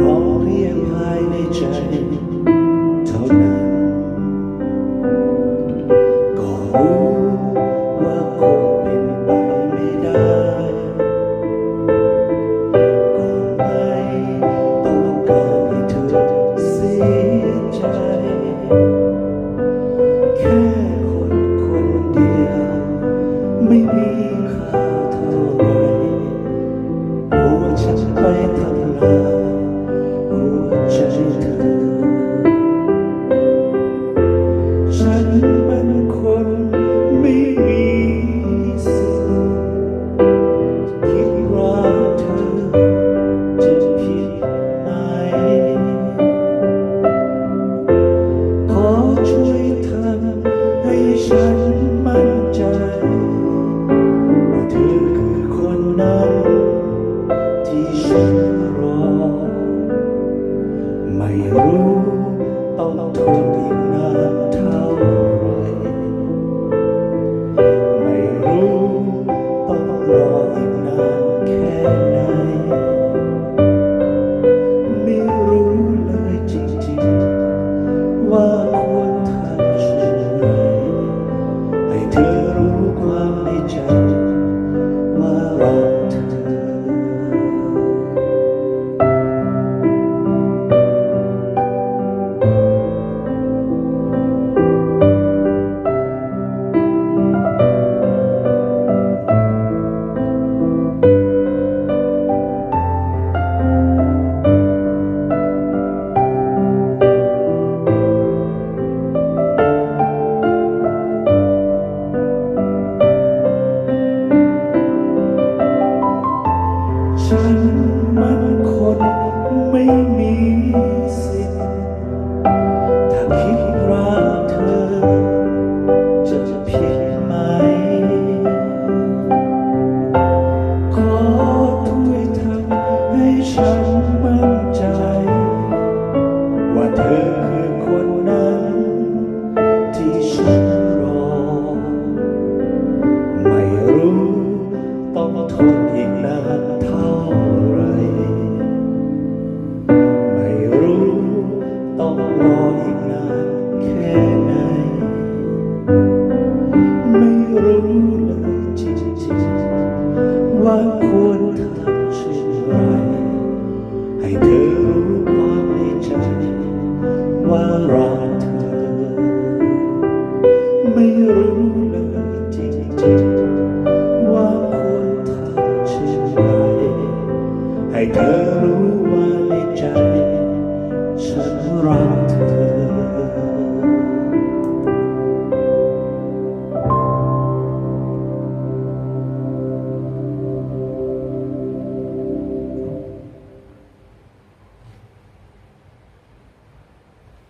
รอเพียงภายในใจเท่านั้น ก็รู้ว่าคงเป็นไปไม่ได้ ก็ไม่ต้องการให้เธอเสียใจ แค่คนคนเดียวไม่มี ฉันมันคนไม่มีสิทธิ์ถ้าคิด ให้เธอรู้ความในใจว่ารัเธอ ไม่รู้เลยจริงๆว่าควรทำเช่นไรให้เธอรู้